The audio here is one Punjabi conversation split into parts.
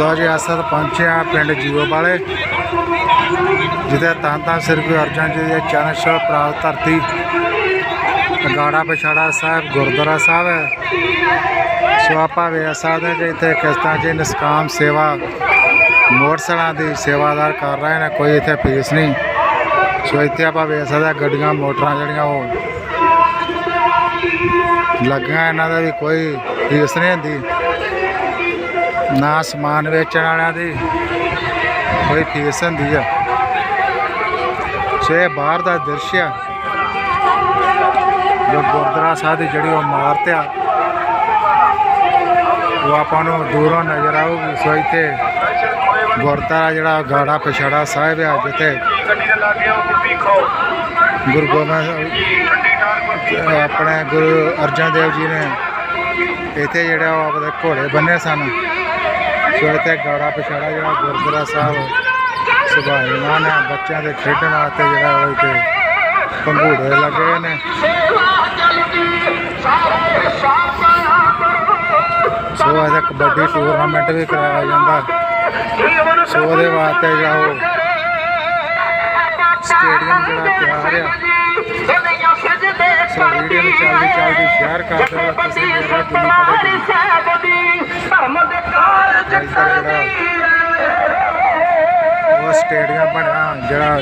ਸੋ ਜੀ ਅਸਦ ਪਹੁੰਚੇ ਆ ਪਿੰਡ ਜੀਓ ਵਾਲੇ, ਜਿੱਥੇ ਤਾਂ ਤਾਂ ਸ੍ਰੀ ਗੁਰੂ ਅਰਜਨ ਜੀ ਦੇ ਚਰਨ ਛੋਹ ਪ੍ਰਾਪਤ ਧਰਤੀ ਗਾੜਾ ਪਛਾੜਾ ਸਾਹਿਬ, ਗੁਰਦੁਆਰਾ ਸਾਹਿਬ ਹੈ। ਸੋ ਆਪਾਂ ਵੇਖ ਸਕਦੇ ਹਾਂ ਕਿ ਇੱਥੇ ਕਿਸ ਤਰ੍ਹਾਂ ਜੀ ਨਿਸਕਾਮ ਸੇਵਾ, ਮੋਟਰਸਾਈਕਲਾਂ ਦੀ ਸੇਵਾਦਾਰ ਕਰ ਰਹੇ ਨੇ, ਕੋਈ ਇੱਥੇ ਫੀਸ ਨਹੀਂ। ਸੋ ਇੱਥੇ ਆਪਾਂ ਵੇਖ ਸਕਦੇ ਗੱਡੀਆਂ, ਮੋਟਰਾਂ ਜਿਹੜੀਆਂ ਉਹ ਲੱਗੀਆਂ, ਇਹਨਾਂ ਦਾ ਵੀ ਕੋਈ ਫੀਸ ਨਹੀਂ ਹੁੰਦੀ। ਨਾ ਸਮਾਨ ਵੇਚਣ ਵਾਲਿਆਂ ਦੀ ਕੋਈ ਫੀਸ ਹੁੰਦੀ ਆ। ਸੋ ਇਹ ਬਾਹਰ ਦਾ ਦ੍ਰਿਸ਼ ਆ। ਜੋ ਗੁਰਦੁਆਰਾ ਸਾਹਿਬ ਦੀ ਜਿਹੜੀ ਉਹ ਇਮਾਰਤ ਆ, ਉਹ ਆਪਾਂ ਨੂੰ ਦੂਰੋਂ ਨਜ਼ਰ ਆਊਗੀ। ਸੋ ਇੱਥੇ ਗੁਰਦੁਆਰਾ ਜਿਹੜਾ ਗਾੜਾ ਪਛਾੜਾ ਸਾਹਿਬ ਆ, ਜਿੱਥੇ ਗੁਰੂ ਗੋਬਿੰਦ ਠੰਡੀ ਆਪਣੇ ਗੁਰੂ ਅਰਜਨ ਦੇਵ ਜੀ ਨੇ ਇੱਥੇ ਜਿਹੜਾ ਉਹ ਆਪਣੇ ਘੋੜੇ ਬੰਨੇ ਸਨ। ਸੋ ਇੱਥੇ ਗਾੜਾ ਪਛਾੜਾ ਜਿਹੜਾ ਗੁਰਦੁਆਰਾ ਸਾਹਿਬ ਸੁਭਾਈਮਾਨ ਹੈ, ਬੱਚਿਆਂ ਦੇ ਖੇਡਣ ਵਾਸਤੇ ਜਿਹੜਾ ਉਹ ਇੱਥੇ ਪੰਘੂੜੇ ਲੱਗੇ ਨੇ। ਸੋ ਇਹਦਾ ਕਬੱਡੀ ਟੂਰਨਾਮੈਂਟ ਵੀ ਕਰਾਇਆ ਜਾਂਦਾ। ਸੋ ਉਹਦੇ ਵਾਸਤੇ ਜਿਹੜਾ ਉਹ ਸਟੇਡੀਅਮ ਜਿਹੜਾ ਤਿਆਰ ਆ। ਸੋ ਵੀਡੀਓ ਨੂੰ ਚੱਲਦੀ ਚੱਲਦੀ ਸ਼ੇਅਰ ਕਰ ਦਿਓ ਤੁਸੀਂ ਮੇਰਾ ਦੁਨੀ ਪੜੇ ਉਹ ਸਟੇਡੀਅਮ ਬਣਿਆ ਜਿਹੜਾ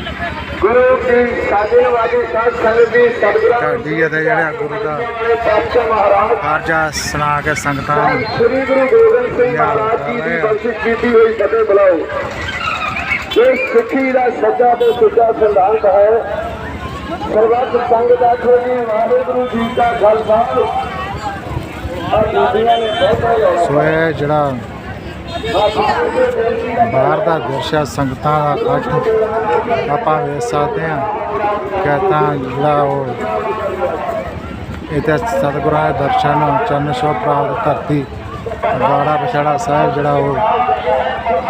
ਗੁਰੂ ਕੀ ਸਾਜੇ ਵਾਜੇ ਸਾਧ ਸੰਗਤ ਦੀ ਸਤਿਗੁਰਾਂ ਢਾਡੀ ਅਤੇ ਜਿਹੜਾ ਗੁਰੂ ਦਾ ਪਾਤਸ਼ਾਹ ਮਹਾਰਾਜ ਹਰਜਾ ਸੁਣਾ ਕੇ ਸੰਗਤਾਂ ਨੂੰ ਸ੍ਰੀ ਗੁਰੂ ਗੋਬਿੰਦ ਸਿੰਘ ਮਹਾਰਾਜ ਜੀ ਦੀ ਬਖਸ਼ਿਸ਼ ਕੀਤੀ ਹੋਈ ਫਤਿਹ ਬੁਲਾਓ। ਇਹ ਸਿੱਖੀ ਦਾ ਸੱਚਾ ਤੇ ਸੁੱਚਾ ਸਿਧਾਂਤ ਹੈ ਸਰਬੱਤ ਸੰਗਤ ਆਖੋ ਜੀ ਵਾਹਿਗੁਰੂ ਜੀ ਕਾ ਖਾਲਸਾ। ਆ ਦੁਨੀਆ ਨੇ ਬਹੁਤਾ ਸੋ ਇਹ ਜਿਹੜਾ ਬਾਹਰ ਦਾ ਦ੍ਰਿਸ਼ ਸੰਗਤਾਂ ਦਾ ਇਕੱਠ ਆਪਾਂ ਵੇਖ ਸਕਦੇ ਹਾਂ ਕਿ ਤਾਂ ਜਿਹੜਾ ਉਹ ਇੱਥੇ ਸਤਿਗੁਰਾਂ ਦੇ ਦਰਸ਼ਨ ਚਰਨ ਸ਼ੋ ਪ੍ਰਾਪਤ ਧਰਤੀ ਗਾੜਾ ਪਛਾੜਾ ਸਾਹਿਬ ਜਿਹੜਾ ਉਹ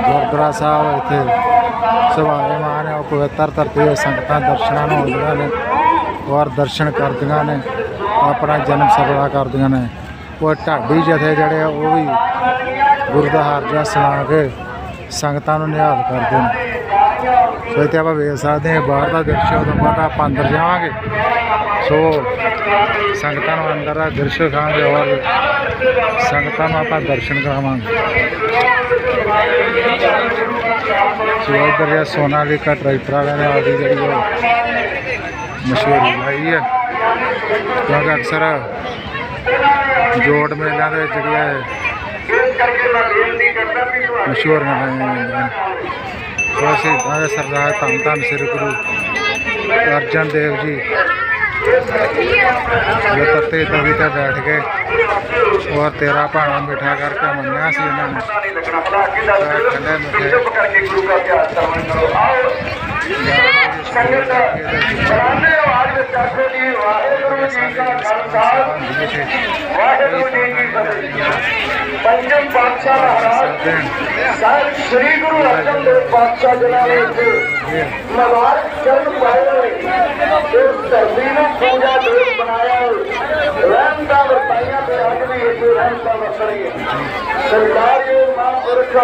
ਗੁਰਦੁਆਰਾ ਸਾਹਿਬ ਇੱਥੇ ਸਭਾਏਮਾਨ ਹੈ, ਉਹ ਪਵਿੱਤਰ ਧਰਤੀ ਦੇ ਸੰਗਤਾਂ ਦਰਸ਼ਨਾਂ ਨੂੰ ਆਉਂਦੀਆਂ ਨੇ ਔਰ ਦਰਸ਼ਨ ਕਰਦੀਆਂ ਨੇ, ਆਪਣਾ ਜਨਮ ਸਫਲਾ ਕਰਦੀਆਂ ਨੇ। ਉਹ ਢਾਡੀ ਜਥੇ ਜਿਹੜੇ ਆ, ਉਹ ਵੀ ਗੁਰੂ ਦਾ ਸੁਣਾ ਕੇ ਸੰਗਤਾਂ ਨੂੰ ਨਿਹਾਲ ਕਰਦੇ ਨੇ। ਸੋ ਇੱਥੇ ਆਪਾਂ ਵੇਖ ਸਕਦੇ ਹਾਂ, ਬਾਹਰ ਦਾ ਦ੍ਰਿਸ਼ ਉਦੋਂ ਬਾਅਦ ਆਪਾਂ ਅੰਦਰ ਜਾਵਾਂਗੇ। ਸੋ ਸੰਗਤਾਂ ਨੂੰ ਅੰਦਰ ਦਾ ਦ੍ਰਿਸ਼ ਦਿਖਾਵਾਂਗੇ ਔਰ ਸੰਗਤਾਂ ਨੂੰ ਆਪਾਂ ਦਰਸ਼ਨ ਕਰਾਵਾਂਗੇ। ਸੋ ਇੱਧਰ ਜਿਹੜਾ ਸੋਨਾਲੀਕਾ ਟਰੈਕਟਰ ਵਾਲਿਆਂ ਨੇ ਆਪਦੀ ਜਿਹੜੀ ਉਹ ਮਸ਼ਹੂਰੀ ਲਾਈ ਹੈ ਕਿਉਂਕਿ ਅਕਸਰ ਜੋੜ ਮੇਲਿਆਂ ਦੇ ਜਿਹੜੇ ਤੁਹਾਡੇ ਮਸ਼ਹੂਰ ਸੋ ਅਸੀਂ ਸਾਰੇ ਸਰਦਾਰ ਧੰਨ ਧੰਨ ਸ੍ਰੀ ਗੁਰੂ ਅਰਜਨ ਦੇਵ ਜੀ ਜੋ ਤੱਤੇ ਤਵੀ ਤੇ ਬੈਠ ਕੇ ਔਰ ਤੇਰਾ ਭਾਣਾ ਮਿੱਠਾ ਕਰਕੇ ਮੰਨਿਆ ਸੀ ਇਹਨਾਂ ਨੇ। ਠੰਡੇ ਮਿੱਠੇ। ਚੁੱਪ ਕਰਕੇ ਗੁਰੂ ਦਾ ਧਿਆਨ ਕਰਵਾਉਣ ਕਰੋ ਆਓ ਸੰਗਤ ਬਰਾਨੇ ਆਵਾਜ਼ ਜੀ ਵਾਹਿਗੁਰੂ ਜੀ ਕਾ ਖਾਲਸਾ ਵਾਹਿਗੁਰੂ ਜੀ ਕੀ ਫਤਿਹ ਪੰਜਮ ਪਾਤਸ਼ਾਹ ਮਹਾਰਾਜ ਸਾਹਿਬ ਸ੍ਰੀ ਗੁਰੂ ਅਰਜਨ ਦੇਵ ਪਾਤਸ਼ਾਹ ਜਨਾਂ ਨੇ ਮਵਾਰ ਚਰਨ ਪਾਏ ਹੋਏ ਇਸ ਧਰਤੀ ਨੂੰ ਪੂਜਾ ਦੇਸ਼ ਬਣਾਇਆ ਰਹਿਮ ਦਾ ਵਰਤਾਈਆਂ ਤੇ ਅੱਜ ਵੀ ਇੱਥੇ ਰਹਿਮ ਦਾ ਵਸਰੀ ਹੈ ਸਰਕਾਰ ਜੀ ਮਹਾਂਪੁਰਖ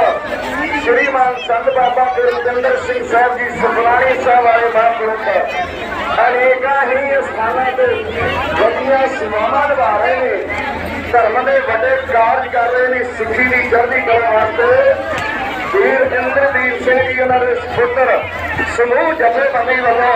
ਸ਼੍ਰੀਮਾਨ ਸੰਤ ਬਾਬਾ ਗੁਰਜਿੰਦਰ ਸਿੰਘ ਸਾਹਿਬ ਜੀ ਸੁਖਰਾਣੀ ਸਾਹਿਬ ਆਏ ਮਹਾਂਪੁਰਖ ਅਨੇਕਾਂ ਹੀ ਸਥਾਨਾਂ ਤੇ ਵੱਡੀਆਂ ਸੇਵਾਵਾਂ ਨਿਭਾ ਰਹੇ ਨੇ ਧਰਮ ਦੇ ਵੱਡੇ ਕਾਰਜ ਕਰ ਰਹੇ ਨੇ ਸਿੱਖੀ ਦੀ ਚੜ੍ਹਦੀ ਕਲਾ ਵਾਸਤੇ। ਵੀਰ ਇੰਦਰਦੀਪ ਸਿੰਘ ਜੀ ਉਹਨਾਂ ਦੇ ਸੁਪੁੱਤਰ ਸਮੂਹ ਜਥੇਬੰਦੀ ਵੱਲੋਂ